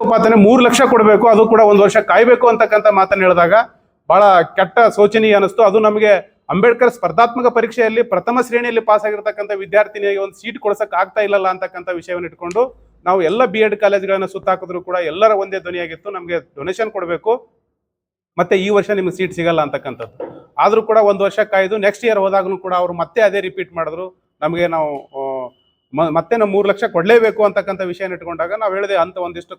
ಪಾತನೆ ಮೂರು ಲಕ್ಷ ಕೊಡಬೇಕು, ಅದು ಕೂಡ ಒಂದು ವರ್ಷ ಕಾಯಬೇಕು ಅಂತಕ್ಕಂಥ ಮಾತನ್ನ ಹೇಳಿದಾಗ ಬಹಳ ಕೆಟ್ಟ ಶೋಚನೀಯ ಅನಿಸ್ತು ಅದು ನಮಗೆ ಅಂಬೇಡ್ಕರ್ ಸ್ಪರ್ಧಾತ್ಮಕ ಪರೀಕ್ಷೆಯಲ್ಲಿ ಪ್ರಥಮ ಶ್ರೇಣಿಯಲ್ಲಿ ಪಾಸ್ ಆಗಿರ್ತಕ್ಕಂಥ ವಿದ್ಯಾರ್ಥಿನಿಗೆ ಒಂದು ಸೀಟ್ ಕೊಡ್ಸಕ್ ಆಗ್ತಾ ಇಲ್ಲಲ್ಲ ಅಂತಕ್ಕಂಥ ವಿಷಯವನ್ನು ಇಟ್ಕೊಂಡು ನಾವು ಎಲ್ಲ ಬಿ ಎಡ್ ಕಾಲೇಜ್ಗಳನ್ನ ಸುತ್ತಾಕಿದ್ರು ಕೂಡ ಎಲ್ಲರ ಒಂದೇ ಧ್ವನಿಯಾಗಿತ್ತು. ನಮಗೆ ಡೊನೇಷನ್ ಕೊಡಬೇಕು. ಮತ್ತೆ ಈ ವರ್ಷ ನಿಮ್ಗೆ ಸೀಟ್ ಸಿಗಲ್ಲ ಅಂತಕ್ಕಂಥದ್ದು. ಆದ್ರೂ ಕೂಡ ಒಂದು ವರ್ಷ ಕಾಯ್ದು ನೆಕ್ಸ್ಟ್ ಇಯರ್ ಹೋದಾಗಲೂ ಕೂಡ ಅವರು ಮತ್ತೆ ಅದೇ ರಿಪೀಟ್ ಮಾಡಿದ್ರು. ನಮಗೆ ನಾವು ಮತ್ತೆ ನಾವು ಮೂರು ಲಕ್ಷ ಕೊಡಲೇಬೇಕು ಅಂತಕ್ಕಂಥ ವಿಷಯನ ಇಟ್ಕೊಂಡಾಗ ನಾವು ಹೇಳಿದೆ ಅಂತ ಒಂದಿಷ್ಟು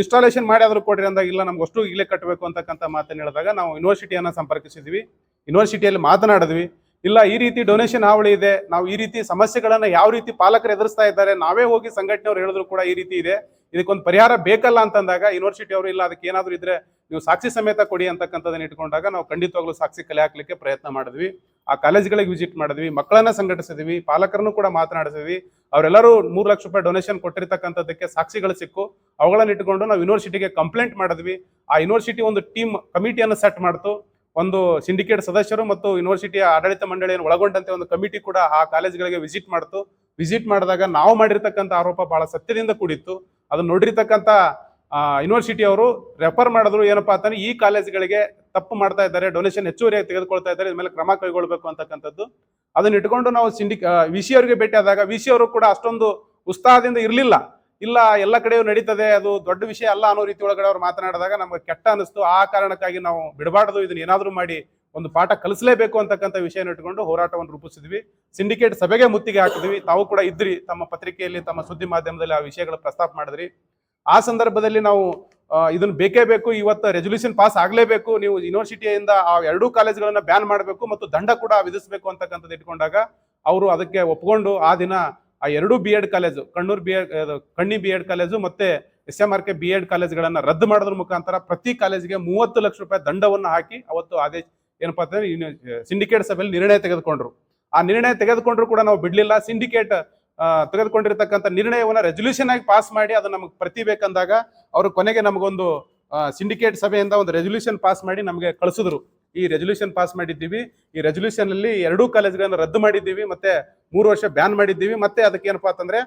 ಇನ್ಸ್ಟಾಲೇಷನ್ ಮಾಡಿ ಆದ್ರೂ ಕೊಡ್ರಿ ಅಂದಾಗ ಇಲ್ಲ, ನಮ್ಗೆ ಅಷ್ಟು ಈಗಲೇ ಕಟ್ಟಬೇಕು ಅಂತಕ್ಕಂಥ ಮಾತನ್ನು ಹೇಳಿದಾಗ ನಾವು ಯೂನಿವರ್ಸಿಟಿಯನ್ನು ಸಂಪರ್ಕಿಸಿದ್ವಿ. ಯೂನಿವರ್ಸಿಟಿಯಲ್ಲಿ ಮಾತನಾಡಿದ್ವಿ. ಇಲ್ಲ, ಈ ರೀತಿ ಡೊನೇಷನ್ ಹಾವಳಿ ಇದೆ. ನಾವು ಈ ರೀತಿ ಸಮಸ್ಯೆಗಳನ್ನು ಯಾವ ರೀತಿ ಪಾಲಕರು ಎದುರಿಸ್ತಾ ಇದ್ದಾರೆ, ನಾವೇ ಹೋಗಿ ಸಂಘಟನೆಯವರು ಹೇಳಿದ್ರು ಕೂಡ ಈ ರೀತಿ ಇದೆ. ಇದಕ್ಕೊಂದು ಪರಿಹಾರ ಬೇಕಲ್ಲ ಅಂತಂದಾಗ ಯೂನಿವರ್ಸಿಟಿ ಅವರು ಇಲ್ಲ, ಅದಕ್ಕೆ ಏನಾದರೂ ಇದ್ರೆ ನೀವು ಸಾಕ್ಷಿ ಸಮೇತ ಕೊಡಿ ಅಂತಕ್ಕಂಥದ್ದನ್ನು ಇಟ್ಕೊಂಡಾಗ ನಾವು ಖಂಡಿತವಾಗ್ಲೂ ಸಾಕ್ಷಿ ಕಲೆ ಹಾಕ್ಲಿಕ್ಕೆ ಪ್ರಯತ್ನ ಮಾಡಿದ್ವಿ. ಆ ಕಾಲೇಜ್ಗಳಿಗೆ ವಿಸಿಟ್ ಮಾಡಿದ್ವಿ, ಮಕ್ಕಳನ್ನ ಸಂಘಟಿಸಿದ್ವಿ, ಪಾಲಕರನ್ನು ಕೂಡ ಮಾತನಾಡಿಸಿದ್ವಿ. ಅವರೆಲ್ಲರೂ ಮೂರು ಲಕ್ಷ ರೂಪಾಯಿ ಡೊನೇಷನ್ ಕೊಟ್ಟಿರ್ತಕ್ಕಂಥದ್ದಕ್ಕೆ ಸಾಕ್ಷಿಗಳು ಸಿಕ್ಕು. ಅವುಗಳನ್ನ ಇಟ್ಕೊಂಡು ನಾವು ಯೂನಿವರ್ಸಿಟಿಗೆ ಕಂಪ್ಲೇಂಟ್ ಮಾಡಿದ್ವಿ. ಆ ಯೂನಿವರ್ಸಿಟಿ ಒಂದು ಟೀಮ್ ಕಮಿಟಿಯನ್ನು ಸೆಟ್ ಮಾಡ್ತು. ಒಂದು ಸಿಂಡಿಕೇಟ್ ಸದಸ್ಯರು ಮತ್ತು ಯೂನಿವರ್ಸಿಟಿಯ ಆಡಳಿತ ಮಂಡಳಿಯನ್ನು ಒಳಗೊಂಡಂತೆ ಒಂದು ಕಮಿಟಿ ಕೂಡ ಆ ಕಾಲೇಜ್ಗಳಿಗೆ ವಿಸಿಟ್ ಮಾಡ್ತು. ವಿಸಿಟ್ ಮಾಡಿದಾಗ ನಾವು ಮಾಡಿರ್ತಕ್ಕಂಥ ಆರೋಪ ಬಹಳ ಸತ್ಯದಿಂದ ಕೂಡಿತ್ತು. ಅದನ್ನು ನೋಡಿರ್ತಕ್ಕಂಥ ಯೂನಿವರ್ಸಿಟಿ ಅವರು ರೆಫರ್ ಮಾಡಿದ್ರು, ಏನಪ್ಪಾ ಅಂತಂದ್ರೆ ಈ ಕಾಲೇಜ್ಗಳಿಗೆ ತಪ್ಪು ಮಾಡ್ತಾ ಇದ್ದಾರೆ ಡೊನೇಷನ್ ಹೆಚ್ಚುವರಿಯಾಗಿ ತೆಗೆದುಕೊಳ್ತಾ ಇದ್ದಾರೆ ಮೇಲೆ ಕ್ರಮ ಕೈಗೊಳ್ಬೇಕು ಅಂತಕ್ಕಂಥದ್ದು. ಅದನ್ನ ಇಟ್ಕೊಂಡು ನಾವು ಸಿಂಡಿಕ್ ವಿ ಸಿ ಅವರಿಗೆ ಭೇಟಿ ಆದಾಗ ವಿ ಸಿ ಅವರು ಕೂಡ ಅಷ್ಟೊಂದು ಉತ್ಸಾಹದಿಂದ ಇರಲಿಲ್ಲ. ಇಲ್ಲ, ಎಲ್ಲ ಕಡೆಯೂ ನಡೀತದೆ, ಅದು ದೊಡ್ಡ ವಿಷಯ ಅಲ್ಲ ಅನ್ನೋ ರೀತಿ ಒಳಗಡೆ ಅವ್ರು ಮಾತನಾಡಿದಾಗ ನಮ್ಗೆ ಕೆಟ್ಟ ಅನಿಸ್ತು. ಆ ಕಾರಣಕ್ಕಾಗಿ ನಾವು ಬಿಡಬಾರ್ದು, ಇದನ್ನ ಏನಾದರೂ ಮಾಡಿ ಒಂದು ಪಾಠ ಕಲಿಸಲೇಬೇಕು ಅಂತಕ್ಕಂಥ ವಿಷಯನ ಇಟ್ಕೊಂಡು ಹೋರಾಟವನ್ನು ರೂಪಿಸಿದ್ವಿ. ಸಿಂಡಿಕೇಟ್ ಸಭೆಗೆ ಮುತ್ತಿಗೆ ಹಾಕಿದ್ವಿ. ತಾವು ಕೂಡ ಇದ್ರಿ, ತಮ್ಮ ಪತ್ರಿಕೆಯಲ್ಲಿ, ತಮ್ಮ ಸುದ್ದಿ ಮಾಧ್ಯಮದಲ್ಲಿ ಆ ವಿಷಯಗಳ ಪ್ರಸ್ತಾಪ ಮಾಡಿದ್ರಿ. ಆ ಸಂದರ್ಭದಲ್ಲಿ ನಾವು ಇದನ್ನ ಬೇಕೇ ಬೇಕು. ಇವತ್ತು ರೆಸೊಲ್ಯೂಷನ್ ಪಾಸ್ ಆಗಲೇಬೇಕು. ನೀವು ಯೂನಿವರ್ಸಿಟಿಯಿಂದ ಆ ಎರಡೂ ಕಾಲೇಜ್ಗಳನ್ನ ಬ್ಯಾನ್ ಮಾಡಬೇಕು ಮತ್ತು ದಂಡ ಕೂಡ ವಿಧಿಸಬೇಕು ಅಂತಕ್ಕಂಥದ್ದು ಇಟ್ಕೊಂಡಾಗ ಅವರು ಅದಕ್ಕೆ ಒಪ್ಕೊಂಡು ಆ ದಿನ ಆ ಎರಡೂ B Ed college Kannur B Ed ಕಣ್ಣಿ ಬಿ ಎಡ್ ಕಾಲೇಜು ಮತ್ತೆ S M R K B Ed ಕಾಲೇಜ್ಗಳನ್ನ ರದ್ದು ಮಾಡೋದ್ರ ಮುಖಾಂತರ ಪ್ರತಿ ಕಾಲೇಜಿಗೆ ಮೂವತ್ತು ಲಕ್ಷ ರೂಪಾಯಿ ದಂಡವನ್ನು ಹಾಕಿ ಅವತ್ತು ಆದೇಶ ಏನಪ್ಪಾ ಅಂತಂದ್ರೆ ಸಿಂಡಿಕೇಟ್ ಸಭೆಯಲ್ಲಿ ನಿರ್ಣಯ ತೆಗೆದುಕೊಂಡ್ರು. ಆ ನಿರ್ಣಯ ತೆಗೆದುಕೊಂಡ್ರು ಕೂಡ ನಾವು ಬಿಡಲಿಲ್ಲ. ಸಿಂಡಿಕೇಟ್ ತೆಗೆದುಕೊಂಡಿರ್ತಕ್ಕಂಥ ನಿರ್ಣಯವನ್ನು ರೆಸೊಲ್ಯೂಷನ್ ಆಗಿ ಪಾಸ್ ಮಾಡಿ ಅದು ನಮಗೆ ಪ್ರತಿ ಬೇಕಂದಾಗ ಅವರು ಕೊನೆಗೆ ನಮಗೊಂದು ಸಿಂಡಿಕೇಟ್ ಸಭೆಯಿಂದ ಒಂದು ರೆಸೊಲ್ಯೂಷನ್ ಪಾಸ್ ಮಾಡಿ ನಮಗೆ ಕಳಿಸಿದ್ರು. ಈ ರೆಸೊಲ್ಯೂಷನ್ ಪಾಸ್ ಮಾಡಿದ್ದೀವಿ. ಈ ರೆಸೊಲ್ಯೂಷನ್ ಅಲ್ಲಿ ಎರಡೂ ಕಾಲೇಜ್ಗಳನ್ನು ರದ್ದು ಮಾಡಿದ್ದೀವಿ. ಮತ್ತೆ ಮೂರು ವರ್ಷ ಬ್ಯಾನ್ ಮಾಡಿದ್ದೀವಿ. ಮತ್ತೆ ಅದಕ್ಕೆ ಏನಪ್ಪಾ ಅಂತಂದ್ರೆ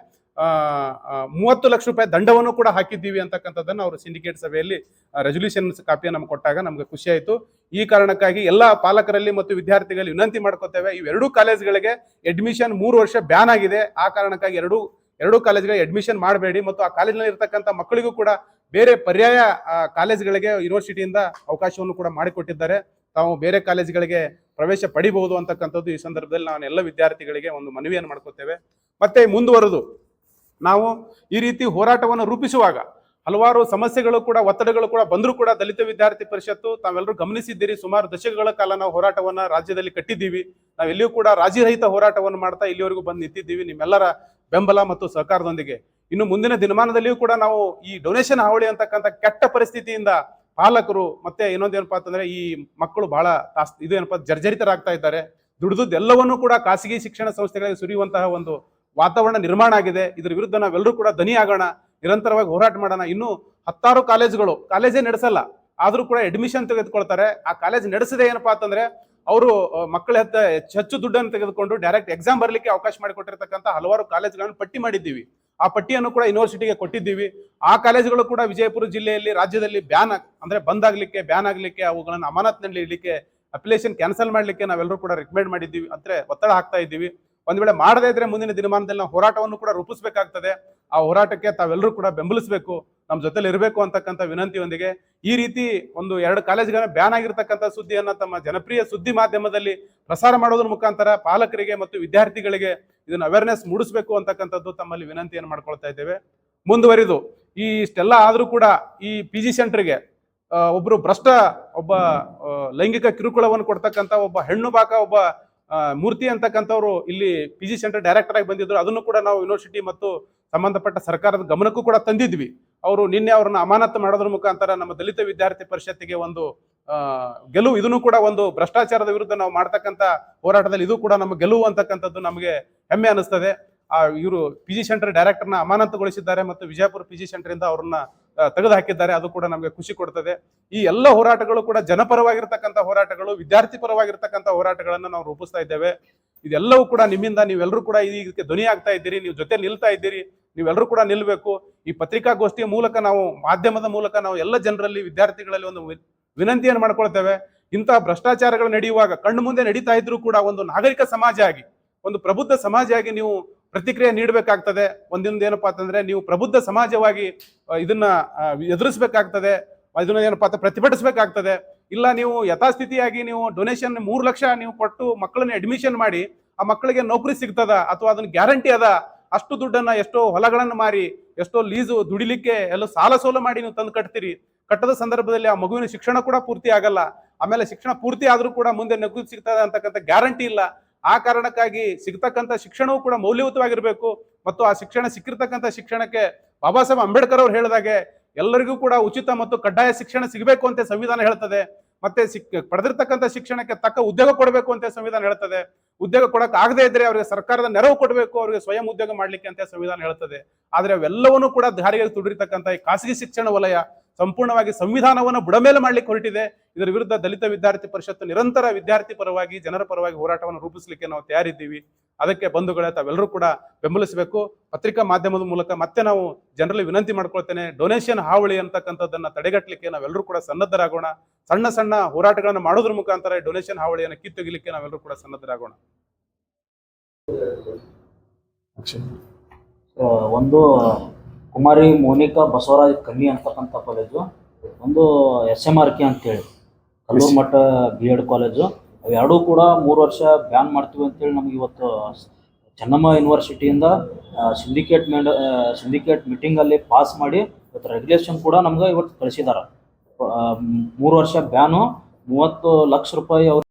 ಮೂವತ್ತು ಲಕ್ಷ ರೂಪಾಯಿ ದಂಡವನ್ನು ಕೂಡ ಹಾಕಿದ್ದೀವಿ ಅಂತಕ್ಕಂಥದ್ದನ್ನು ಅವರು ಸಿಂಡಿಕೇಟ್ ಸಭೆಯಲ್ಲಿ ರೆಸೊಲ್ಯೂಷನ್ ಕಾಪಿಯನ್ನು ನಮ್ಗೆ ಕೊಟ್ಟಾಗ ನಮ್ಗೆ ಖುಷಿ ಆಯಿತು. ಈ ಕಾರಣಕ್ಕಾಗಿ ಎಲ್ಲ ಪಾಲಕರಲ್ಲಿ ಮತ್ತು ವಿದ್ಯಾರ್ಥಿಗಳಲ್ಲಿ ವಿನಂತಿ ಮಾಡ್ಕೋತೇವೆ ಇವೆರಡೂ ಕಾಲೇಜ್ಗಳಿಗೆ ಅಡ್ಮಿಷನ್ ಮೂರು ವರ್ಷ ಬ್ಯಾನ್ ಆಗಿದೆ. ಆ ಕಾರಣಕ್ಕಾಗಿ ಎರಡೂ ಎರಡೂ ಕಾಲೇಜ್ಗಳಿಗೆ ಅಡ್ಮಿಷನ್ ಮಾಡಬೇಡಿ ಮತ್ತು ಆ ಕಾಲೇಜಿನಲ್ಲಿ ಇರ್ತಕ್ಕಂಥ ಮಕ್ಕಳಿಗೂ ಕೂಡ ಬೇರೆ ಪರ್ಯಾಯ ಕಾಲೇಜ್ಗಳಿಗೆ ಯೂನಿವರ್ಸಿಟಿಯಿಂದ ಅವಕಾಶವನ್ನು ಕೂಡ ಮಾಡಿಕೊಟ್ಟಿದ್ದಾರೆ. ತಾವು ಬೇರೆ ಕಾಲೇಜ್ಗಳಿಗೆ ಪ್ರವೇಶ ಪಡಿಬಹುದು ಅಂತಕ್ಕಂಥದ್ದು ಈ ಸಂದರ್ಭದಲ್ಲಿ ನಾನು ಎಲ್ಲ ವಿದ್ಯಾರ್ಥಿಗಳಿಗೆ ಒಂದು ಮನವಿಯನ್ನು ಮಾಡ್ಕೋತೇವೆ. ಮತ್ತೆ ಮುಂದುವರೆದು ನಾವು ಈ ರೀತಿ ಹೋರಾಟವನ್ನು ರೂಪಿಸುವಾಗ ಹಲವಾರು ಸಮಸ್ಯೆಗಳು ಕೂಡ, ಒತ್ತಡಗಳು ಕೂಡ ಬಂದರೂ ಕೂಡ ದಲಿತ ವಿದ್ಯಾರ್ಥಿ ಪರಿಷತ್ತು ತಾವೆಲ್ಲರೂ ಗಮನಿಸಿದ್ದೀರಿ. ಸುಮಾರು ದಶಕಗಳ ಕಾಲ ನಾವು ಹೋರಾಟವನ್ನು ರಾಜ್ಯದಲ್ಲಿ ಕಟ್ಟಿದ್ದೀವಿ. ನಾವೆಲ್ಲಿಯೂ ಕೂಡ ರಾಜಿರಹಿತ ಹೋರಾಟವನ್ನು ಮಾಡ್ತಾ ಇಲ್ಲಿವರೆಗೂ ಬಂದು ನಿಂತಿದ್ದೀವಿ. ನಿಮ್ಮೆಲ್ಲರ ಬೆಂಬಲ ಮತ್ತು ಸಹಕಾರದೊಂದಿಗೆ. ಇನ್ನು ಮುಂದಿನ ದಿನಮಾನದಲ್ಲಿಯೂ ಕೂಡ ನಾವು ಈ ಡೊನೇಷನ್ ಹಾವಳಿ ಅಂತಕ್ಕಂಥ ಕೆಟ್ಟ ಪರಿಸ್ಥಿತಿಯಿಂದ ಪಾಲಕರು ಮತ್ತೆ ಇನ್ನೊಂದೇನಪ್ಪಾ ಅಂತಂದ್ರೆ ಈ ಮಕ್ಕಳು ಬಹಳ ಇದು ಏನಪ್ಪಾ, ಜರ್ಜರಿತರಾಗ್ತಾ ಇದ್ದಾರೆ. ದುಡಿದುದ್ದೆಲ್ಲವನ್ನೂ ಕೂಡ ಖಾಸಗಿ ಶಿಕ್ಷಣ ಸಂಸ್ಥೆಗಳಿಗೆ ಸುರಿಯುವಂತಹ ಒಂದು ವಾತಾವರಣ ನಿರ್ಮಾಣ ಆಗಿದೆ, ಇದ್ರ ವಿರುದ್ಧ ನಾವೆಲ್ಲರೂ ಕೂಡ ದನಿ ಆಗೋಣ, ನಿರಂತರವಾಗಿ ಹೋರಾಟ ಮಾಡೋಣ. ಇನ್ನೂ ಹತ್ತಾರು ಕಾಲೇಜುಗಳು, ಕಾಲೇಜೇ ನಡೆಸಲ್ಲ, ಆದರೂ ಕೂಡ ಅಡ್ಮಿಷನ್ ತೆಗೆದುಕೊಳ್ತಾರೆ. ಆ ಕಾಲೇಜ್ ನಡೆಸಿದೆ ಏನಪ್ಪಾ ಅಂತಂದ್ರೆ, ಅವರು ಮಕ್ಕಳ ಹತ್ತ ಹೆಚ್ಚು ದುಡ್ಡನ್ನು ತೆಗೆದುಕೊಂಡು ಡೈರೆಕ್ಟ್ ಎಕ್ಸಾಮ್ ಬರಲಿಕ್ಕೆ ಅವಕಾಶ ಮಾಡಿಕೊಟ್ಟಿರ್ತಕ್ಕಂಥ ಹಲವಾರು ಕಾಲೇಜುಗಳನ್ನು ಪಟ್ಟಿ ಮಾಡಿದ್ದೀವಿ. ಆ ಪಟ್ಟಿಯನ್ನು ಕೂಡ ಯೂನಿವರ್ಸಿಟಿಗೆ ಕೊಟ್ಟಿದ್ದೀವಿ. ಆ ಕಾಲೇಜುಗಳು ಕೂಡ ವಿಜಯಪುರ ಜಿಲ್ಲೆಯಲ್ಲಿ ರಾಜ್ಯದಲ್ಲಿ ಬ್ಯಾನ್ ಅಂದ್ರೆ ಬಂದ್ ಆಗಲಿಕ್ಕೆ ಬ್ಯಾನ್ ಆಗಲಿಕ್ಕೆ, ಅವುಗಳನ್ನು ಅಮಾನತ್ನಲ್ಲಿ ಇಡಲಿಕ್ಕೆ ಅಪ್ಲಿಕೇಶನ್ ಕ್ಯಾನ್ಸಲ್ ಮಾಡಲಿಕ್ಕೆ ನಾವೆಲ್ಲರೂ ಕೂಡ ರಿಕಮೆಂಡ್ ಮಾಡಿದ್ದೀವಿ. ಅಂದ್ರೆ ಒತ್ತಡ ಹಾಕ್ತಾ ಇದ್ದೀವಿ. ಒಂದ್ ವೇಳೆ ಮಾಡದೇ ಇದ್ರೆ ಮುಂದಿನ ದಿನಮಾನದಲ್ಲಿ ನಾವು ಹೋರಾಟವನ್ನು ಕೂಡ ರೂಪಿಸಬೇಕಾಗ್ತದೆ. ಆ ಹೋರಾಟಕ್ಕೆ ತಾವೆಲ್ಲರೂ ಕೂಡ ಬೆಂಬಲಿಸಬೇಕು. ನಮ್ಮ ಜೊತೆಲಿ ಇರಬೇಕು ಅಂತಕ್ಕಂಥ ವಿನಂತಿಯೊಂದಿಗೆ ಈ ರೀತಿ ಒಂದು ಎರಡು ಕಾಲೇಜ್ಗಳ ಬ್ಯಾನ್ ಆಗಿರ್ತಕ್ಕಂಥ ಸುದ್ದಿಯನ್ನು ತಮ್ಮ ಜನಪ್ರಿಯ ಸುದ್ದಿ ಮಾಧ್ಯಮದಲ್ಲಿ ಪ್ರಸಾರ ಮಾಡೋದ್ರ ಮುಖಾಂತರ ಪಾಲಕರಿಗೆ ಮತ್ತು ವಿದ್ಯಾರ್ಥಿಗಳಿಗೆ ಇದನ್ನ ಅವೇರ್ನೆಸ್ ಮೂಡಿಸಬೇಕು ಅಂತಕ್ಕಂಥದ್ದು ತಮ್ಮಲ್ಲಿ ವಿನಂತಿಯನ್ನು ಮಾಡ್ಕೊಳ್ತಾ ಇದ್ದೇವೆ. ಮುಂದುವರಿದು, ಈ ಇಷ್ಟೆಲ್ಲ ಆದರೂ ಕೂಡ ಈ ಪಿ ಜಿ ಸೆಂಟರ್ಗೆ ಒಬ್ಬರು ಭ್ರಷ್ಟ, ಒಬ್ಬ ಲೈಂಗಿಕ ಕಿರುಕುಳವನ್ನು ಕೊಡ್ತಕ್ಕಂಥ ಒಬ್ಬ ಹೆಣ್ಣು ಬಾಕ ಒಬ್ಬ ಮೂರ್ತಿ ಅಂತಕ್ಕಂಥವ್ರು ಇಲ್ಲಿ ಪಿ ಜಿ ಸೆಂಟರ್ ಡೈರೆಕ್ಟರ್ ಆಗಿ ಬಂದಿದ್ರು. ಅದನ್ನು ಕೂಡ ನಾವು ಯೂನಿವರ್ಸಿಟಿ ಮತ್ತು ಸಂಬಂಧಪಟ್ಟ ಸರ್ಕಾರದ ಗಮನಕ್ಕೂ ಕೂಡ ತಂದಿದ್ವಿ. ಅವರು ನಿನ್ನೆ ಅವರನ್ನು ಅಮಾನತು ಮಾಡೋದ್ರ ಮುಖಾಂತರ ನಮ್ಮ ದಲಿತ ವಿದ್ಯಾರ್ಥಿ ಪರಿಷತ್ತಿಗೆ ಒಂದು ಗೆಲುವು. ಇದನ್ನು ಕೂಡ ಒಂದು ಭ್ರಷ್ಟಾಚಾರದ ವಿರುದ್ಧ ನಾವು ಮಾಡ್ತಕ್ಕಂಥ ಹೋರಾಟದಲ್ಲಿ ಇದು ಕೂಡ ನಮ್ಮ ಗೆಲುವು ಅಂತಕ್ಕಂಥದ್ದು ನಮಗೆ ಹೆಮ್ಮೆ ಅನಿಸ್ತದೆ ಆ, ಇವರು ಪಿ ಜಿ ಸೆಂಟರ್ ಡೈರೆಕ್ಟರ್ನ ಅಮಾನತುಗೊಳಿಸಿದ್ದಾರೆ ಮತ್ತು ವಿಜಯಪುರ ಪಿ ಜಿ ಸೆಂಟರ್ ಇಂದ ಅವ್ರನ್ನ ತೆಗೆದು ಹಾಕಿದ್ದಾರೆ ಅದು ಕೂಡ ನಮಗೆ ಖುಷಿ ಕೊಡ್ತದೆ. ಈ ಎಲ್ಲ ಹೋರಾಟಗಳು ಕೂಡ ಜನಪರವಾಗಿರ್ತಕ್ಕಂಥ ಹೋರಾಟಗಳು, ವಿದ್ಯಾರ್ಥಿ ಪರವಾಗಿರ್ತಕ್ಕಂಥ ಹೋರಾಟಗಳನ್ನು ನಾವು ರೂಪಿಸ್ತಾ ಇದ್ದೇವೆ. ಇದೆಲ್ಲವೂ ಕೂಡ ನಿಮ್ಮಿಂದ ನೀವೆಲ್ಲರೂ ಕೂಡ ಇದಕ್ಕೆ ಧ್ವನಿ ಆಗ್ತಾ ಇದ್ದೀರಿ, ನೀವು ಜೊತೆ ನಿಲ್ತಾ ಇದ್ದೀರಿ, ನೀವೆಲ್ಲರೂ ಕೂಡ ನಿಲ್ಲಬೇಕು ಈ ಪತ್ರಿಕಾಗೋಷ್ಠಿಯ ಮೂಲಕ ನಾವು, ಮಾಧ್ಯಮದ ಮೂಲಕ ನಾವು ಎಲ್ಲ ಜನರಲ್ಲಿ, ವಿದ್ಯಾರ್ಥಿಗಳಲ್ಲಿ ಒಂದು ವಿನಂತಿಯನ್ನು ಮಾಡ್ಕೊಳ್ತೇವೆ. ಇಂತಹ ಭ್ರಷ್ಟಾಚಾರಗಳು ನಡೆಯುವಾಗ, ಕಣ್ಣು ಮುಂದೆ ನಡೀತಾ ಇದ್ರೂ ಕೂಡ ಒಂದು ನಾಗರಿಕ ಸಮಾಜ ಆಗಿ, ಒಂದು ಪ್ರಬುದ್ಧ ಸಮಾಜ ಆಗಿ ನೀವು ಪ್ರತಿಕ್ರಿಯೆ ನೀಡಬೇಕಾಗ್ತದೆ. ಒಂದೊಂದು ಏನಪ್ಪಾ ಅಂತಂದ್ರೆ ನೀವು ಪ್ರಬುದ್ಧ ಸಮಾಜವಾಗಿ ಇದನ್ನ ಎದುರಿಸ್ಬೇಕಾಗ್ತದೆ. ಇದನ್ನ ಏನಪ್ಪಾ ಅಂತ ಪ್ರತಿಭಟಿಸಬೇಕಾಗ್ತದೆ. ಇಲ್ಲ ನೀವು ಯಥಾಸ್ಥಿತಿಯಾಗಿ ನೀವು ಡೊನೇಷನ್ ಮೂರು ಲಕ್ಷ ನೀವು ಕೊಟ್ಟು ಮಕ್ಕಳನ್ನ ಅಡ್ಮಿಷನ್ ಮಾಡಿ, ಆ ಮಕ್ಕಳಿಗೆ ನೌಕರಿ ಸಿಗ್ತದ ಅಥವಾ ಅದನ್ನ ಗ್ಯಾರಂಟಿ ಅದ, ಅಷ್ಟು ದುಡ್ಡನ್ನ, ಎಷ್ಟೋ ಹೊಲಗಳನ್ನು ಮಾರಿ, ಎಷ್ಟೋ ಲೀಸು ದುಡಿಲಿಕ್ಕೆ ಎಲ್ಲ ಸಾಲ ಸೋಲ ಮಾಡಿ ನೀವು ತಂದು ಕಟ್ತೀರಿ. ಕಟ್ಟದ ಸಂದರ್ಭದಲ್ಲಿ ಆ ಮಗುವಿನ ಶಿಕ್ಷಣ ಕೂಡ ಪೂರ್ತಿ ಆಗಲ್ಲ. ಆಮೇಲೆ ಶಿಕ್ಷಣ ಪೂರ್ತಿ ಆದರೂ ಕೂಡ ಮುಂದೆ ನಗು ಸಿಗ್ತದೆ ಅಂತಕ್ಕಂಥ ಗ್ಯಾರಂಟಿ ಇಲ್ಲ. ಆ ಕಾರಣಕ್ಕಾಗಿ ಸಿಗ್ತಕ್ಕಂಥ ಶಿಕ್ಷಣವೂ ಕೂಡ ಮೌಲ್ಯಯುತವಾಗಿರಬೇಕು. ಮತ್ತು ಆ ಶಿಕ್ಷಣ ಸಿಕ್ಕಿರ್ತಕ್ಕಂಥ ಶಿಕ್ಷಣಕ್ಕೆ ಬಾಬಾ ಸಾಹೇಬ್ ಅಂಬೇಡ್ಕರ್ ಅವರು ಹೇಳಿದಾಗೆ, ಎಲ್ಲರಿಗೂ ಕೂಡ ಉಚಿತ ಮತ್ತು ಕಡ್ಡಾಯ ಶಿಕ್ಷಣ ಸಿಗಬೇಕು ಅಂತ ಸಂವಿಧಾನ ಹೇಳ್ತದೆ. ಮತ್ತೆ ಸಿಕ್, ಪಡೆದಿರ್ತಕ್ಕಂಥ ಶಿಕ್ಷಣಕ್ಕೆ ತಕ್ಕ ಉದ್ಯೋಗ ಕೊಡಬೇಕು ಅಂತ ಸಂವಿಧಾನ ಹೇಳ್ತದೆ. ಉದ್ಯೋಗ ಕೊಡಕ್ಕೆ ಆಗದೇ ಇದ್ರೆ ಅವರಿಗೆ ಸರ್ಕಾರದ ನೆರವು ಕೊಡಬೇಕು, ಅವರಿಗೆ ಸ್ವಯಂ ಉದ್ಯೋಗ ಮಾಡಲಿಕ್ಕೆ ಅಂತ ಸಂವಿಧಾನ ಹೇಳ್ತದೆ. ಆದರೆ ಅವೆಲ್ಲವನ್ನೂ ಕೂಡ ದಾರಿಗೆ ತುಡಿರ್ತಕ್ಕಂಥ ಈ ಖಾಸಗಿ ಶಿಕ್ಷಣ ವಲಯ ಸಂಪೂರ್ಣವಾಗಿ ಸಂವಿಧಾನವನ್ನು ಬುಡಮೇಲೆ ಮಾಡ್ಲಿಕ್ಕೆ ಹೊರಟಿದೆ. ಇದರ ವಿರುದ್ಧ ದಲಿತ ವಿದ್ಯಾರ್ಥಿ ಪರಿಷತ್ತು ನಿರಂತರ ವಿದ್ಯಾರ್ಥಿ ಪರವಾಗಿ, ಜನರ ಪರವಾಗಿ ಹೋರಾಟವನ್ನು ರೂಪಿಸಲಿಕ್ಕೆ ನಾವು ತಯಾರಿದ್ದೀವಿ. ಅದಕ್ಕೆ ಬಂಧುಗಳ, ತಾವೆಲ್ಲರೂ ಕೂಡ ಬೆಂಬಲಿಸಬೇಕು. ಪತ್ರಿಕಾ ಮಾಧ್ಯಮದ ಮೂಲಕ ಮತ್ತೆ ನಾವು ಜನರಲ್ಲಿ ವಿನಂತಿ ಮಾಡ್ಕೊಳ್ತೇನೆ. ಡೊನೇಷನ್ ಹಾವಳಿ ಅಂತಕ್ಕಂಥದ್ದನ್ನು ತಡೆಗಟ್ಟಲಿಕ್ಕೆ ನಾವೆಲ್ಲರೂ ಕೂಡ ಸನ್ನದ್ಧರಾಗೋಣ. ಸಣ್ಣ ಸಣ್ಣ ಹೋರಾಟಗಳನ್ನು ಮಾಡೋದ್ರ ಮುಖಾಂತರ ಡೊನೇಷನ್ ಹಾವಳಿಯನ್ನು ಕಿತ್ತೊಗಿಲಿಕ್ಕೆ ನಾವೆಲ್ಲರೂ ಕೂಡ ಸನ್ನದ್ಧರಾಗೋಣ. ಒಂದು ಕುಮಾರಿ, ಮೋನಿಕಾ, ಬಸವರಾಜ್, ಕನ್ನಿ ಅಂತಕ್ಕಂಥ ಕಾಲೇಜು ಒಂದು ಎಸ್ ಎಂ ಆರ್ ಕೆ ಅಂತೇಳಿ. ಕಲ್ಲೂರು ಮಠ ಬಿ ಎಡ್ ಕಾಲೇಜು ಅವೆರಡೂ ಕೂಡ ಮೂರು ವರ್ಷ ಬ್ಯಾನ್ ಮಾಡ್ತೀವಿ ಅಂತೇಳಿ ನಮ್ಗೆ ಇವತ್ತು ಚೆನ್ನಮ್ಮ ಯೂನಿವರ್ಸಿಟಿಯಿಂದ ಸಿಂಡಿಕೇಟ್ ಮೇಡ ಸಿಂಡಿಕೇಟ್ ಮೀಟಿಂಗಲ್ಲಿ ಪಾಸ್ ಮಾಡಿ ಇವತ್ತು ರೆಗ್ಯುಲೇಷನ್ ಕೂಡ ನಮ್ಗೆ ಇವತ್ತು ಕಳಿಸಿದ್ದಾರೆ ಮೂರು ವರ್ಷ ಬ್ಯಾನು ಮೂವತ್ತು ಲಕ್ಷ ರೂಪಾಯಿ ಅವ್ರು